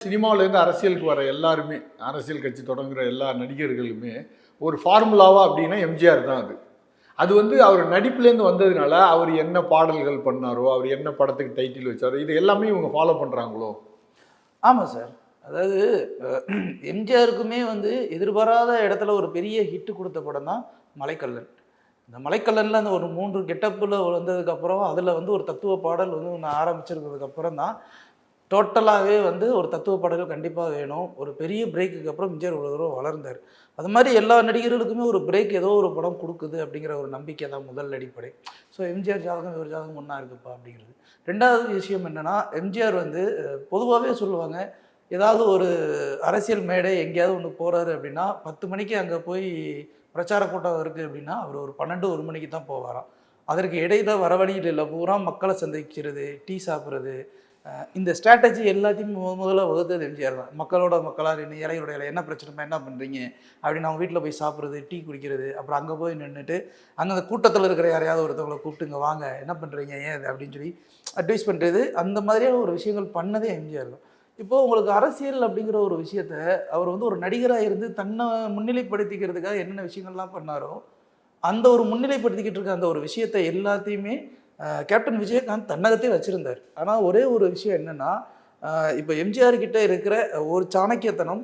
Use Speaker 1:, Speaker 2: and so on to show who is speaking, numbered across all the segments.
Speaker 1: சினிமாவிலேருந்து அரசியலுக்கு வர எல்லாருமே அரசியல் கட்சி தொடங்குகிற எல்லா நடிகர்களுமே ஒரு ஃபார்முலாவா அப்படின்னா எம்ஜிஆர் தான் அது. அது வந்து அவர் நடிப்புலேருந்து வந்ததுனால அவர் என்ன பாடல்கள் பண்ணாரோ அவர் என்ன படத்துக்கு டைட்டில் வச்சாரோ இது எல்லாமே இவங்க ஃபாலோ பண்ணுறாங்களோ
Speaker 2: ஆமாம் சார் அதாவது எம்ஜிஆருக்குமே வந்து எதிர்பாராத இடத்துல ஒரு பெரிய ஹிட்டு கொடுத்த படம் தான் மலைக்கல்லன். இந்த மலைக்கல்லனில் அந்த ஒரு மூன்று கெட்டப்பில் வந்ததுக்கப்புறம் அதில் வந்து ஒரு தத்துவ பாடல் வந்து ஒன்று ஆரம்பிச்சிருக்கிறதுக்கப்புறம் தான் டோட்டலாகவே வந்து ஒரு தத்துவ பாடல்கள் கண்டிப்பாக வேணும். ஒரு பெரிய பிரேக்குக்கு அப்புறம் விஜய் இவ்வளோ தூரம் வளர்ந்தார். அது மாதிரி எல்லா நடிகர்களுக்குமே ஒரு பிரேக் ஏதோ ஒரு படம் கொடுக்குது அப்படிங்கிற ஒரு நம்பிக்கை தான் முதல் அடிப்படை. ஸோ எம்ஜிஆர் ஜாதகம் இவர் ஜாதகம் ஒன்றா இருக்குப்பா அப்படிங்கிறது. ரெண்டாவது விஷயம் என்னென்னா எம்ஜிஆர் வந்து பொதுவாகவே சொல்லுவாங்க ஏதாவது ஒரு அரசியல் மேடை எங்கேயாவது ஒன்று போகிறாரு அப்படின்னா பத்து மணிக்கு அங்கே போய் பிரச்சார கூட்டம் இருக்குது அப்படின்னா அவர் ஒரு பன்னெண்டு ஒரு மணிக்கு தான் போவாராம். அதற்கு இடையில வர வழியில் இல்லை. பூரா மக்களை சந்திக்கிறது டீ சாப்பிட்றது இந்த ஸ்ட்ராட்டஜி எல்லாத்தையும் முத முதல்ல வகுத்தது எம்ஜிஆர் தான். மக்களோட மக்களாக நின்று இலையோட இலை என்ன பிரச்சனைப்பா என்ன பண்ணுறீங்க அப்படின்னு அவங்க வீட்டில் போய் சாப்பிட்றது டீ குடிக்கிறது அப்புறம் அங்கே போய் நின்றுட்டு அந்தந்த கூட்டத்தில் இருக்கிற யாரையாவது ஒருத்தவங்களை கூப்பிட்டுங்க வாங்க என்ன பண்ணுறீங்க ஏன் இது? அப்படின்னு சொல்லி அட்வைஸ் பண்ணுறது அந்த மாதிரியான ஒரு விஷயங்கள் பண்ணதே எம்ஜிஆர் தான். இப்போது உங்களுக்கு அரசியல் அப்படிங்கிற ஒரு விஷயத்த அவர் வந்து ஒரு நடிகராக இருந்து தன்னை முன்னிலைப்படுத்திக்கிறதுக்காக என்னென்ன விஷயங்கள்லாம் பண்ணாரோ அந்த ஒரு முன்னிலைப்படுத்திக்கிட்டு இருக்க அந்த ஒரு விஷயத்தை எல்லாத்தையுமே கேப்டன் விஜயகாந்த் தன்னகத்தே வச்சுருந்தார். ஆனால் ஒரே ஒரு விஷயம் என்னென்னா இப்போ எம்ஜிஆர் கிட்ட இருக்கிற ஒரு சாணக்கியத்தனம்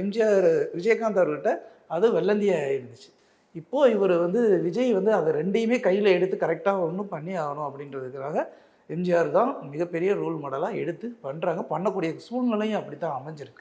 Speaker 2: எம்ஜிஆர் விஜயகாந்த் அவர்கிட்ட அது வெள்ளந்தியாக இருந்துச்சு இப்போது இவர் வந்து விஜய் வந்து அதை ரெண்டையுமே கையில் எடுத்து கரெக்டாக ஒன்றும் பண்ணி ஆகணும் அப்படின்றதுக்காக எம்ஜிஆர் தான் மிகப்பெரிய ரோல் மாடலாக எடுத்து பண்ணுறாங்க பண்ணக்கூடிய சூழ்நிலையும் அப்படி தான் அமைஞ்சிருக்கு.